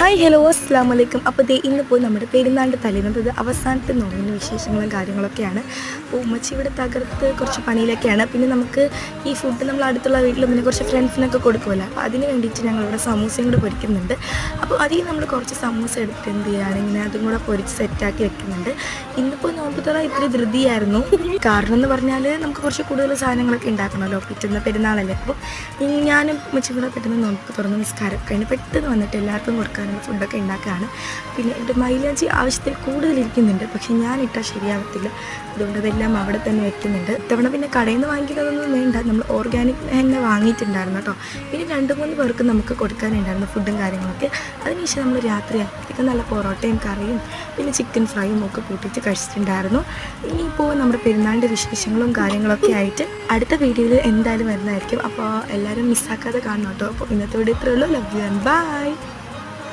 Hi hello അസ്സാം വലൈക്കും അപ്പോൾ ദേ ഇന്ന് ഇന്നിപ്പോൾ നമ്മുടെ പെരുന്നാണ്ട് തലേന്നത് അവസാനത്തെ നോമ്പിന്റെ വിശേഷങ്ങളും കാര്യങ്ങളൊക്കെയാണ്. അപ്പോൾ ഉമ്മച്ചി ഇവിടെ തകർത്ത് കുറച്ച് പണിയിലൊക്കെയാണ്. പിന്നെ നമുക്ക് ഈ ഫുഡ് നമ്മൾ അടുത്തുള്ള വീട്ടിൽ പിന്നെ കുറച്ച് ഫ്രണ്ട്സിനൊക്കെ കൊടുക്കുമല്ലോ അപ്പോൾ അതിന് വേണ്ടിയിട്ട് ഞങ്ങളിവിടെ സമൂസയും കൂടെ പൊരിക്കുന്നുണ്ട്. അപ്പോൾ അതിൽ നമ്മൾ കുറച്ച് സമൂസ എടുത്ത് എന്ത് ചെയ്യുകയാണ് ഇങ്ങനെ അതും കൂടെ പൊരിച്ച് സെറ്റാക്കി വെക്കുന്നുണ്ട്. ഇന്നിപ്പോൾ നോമ്പ് തുറ ഇത്തിരി ധൃതിയായിരുന്നു. കാരണം എന്ന് പറഞ്ഞാൽ നമുക്ക് കുറച്ച് കൂടുതൽ സാധനങ്ങളൊക്കെ ഉണ്ടാക്കണമല്ലോ പിറ്റുന്ന പെരുന്നാളല്ലേ. അപ്പോൾ ഞാനും ഉമ്മച്ചി കൂടെ പെട്ടെന്ന് നോമ്പ് തുറന്ന് നിസ്കാരം കഴിഞ്ഞ് പെട്ടെന്ന് വന്നിട്ട് എല്ലാവർക്കും കൊടുക്കാനുള്ള ഫുഡൊക്കെ ഉണ്ടാക്കുകയാണ്. പിന്നെ എന്റെ മൈലേജ് ആവശ്യത്തിൽ കൂടുതലിരിക്കുന്നുണ്ട് പക്ഷേ ഞാൻ ഇട്ടാൽ ശരിയാവത്തില്ല. അതുകൊണ്ട് അതെല്ലാം അവിടെ തന്നെ വെക്കുന്നുണ്ട്. ഇത്തവണ പിന്നെ കടയിൽ നിന്ന് വാങ്ങിക്കുന്നതൊന്നും വേണ്ട. നമ്മൾ ഓർഗാനിക് തന്നെ വാങ്ങിയിട്ടുണ്ടായിരുന്നു കേട്ടോ. പിന്നെ രണ്ട് മൂന്ന് പേർക്ക് നമുക്ക് കൊടുക്കാനുണ്ടായിരുന്നു ഫുഡും കാര്യങ്ങളൊക്കെ. അതിനുശേഷം നമ്മൾ രാത്രി ആയപ്പോഴത്തേക്കും നല്ല പൊറോട്ടയും കറിയും പിന്നെ ചിക്കൻ ഫ്രൈയും ഒക്കെ കൂട്ടിയിട്ട് കഴിച്ചിട്ടുണ്ടായിരുന്നു. ഇനിയിപ്പോൾ നമ്മുടെ പെരുന്നാളിന്റെ വിശേഷങ്ങളും കാര്യങ്ങളൊക്കെ ആയിട്ട് അടുത്ത വീഡിയോയിൽ എന്തായാലും വരുന്നതായിരിക്കും. അപ്പോൾ എല്ലാവരും മിസ്സാക്കാതെ കാണണം കേട്ടോ. അപ്പോൾ ഇന്നത്തെ വീഡിയോ ഇത്രയുള്ളൂ ലവ് യു ആൻഡ് ബൈ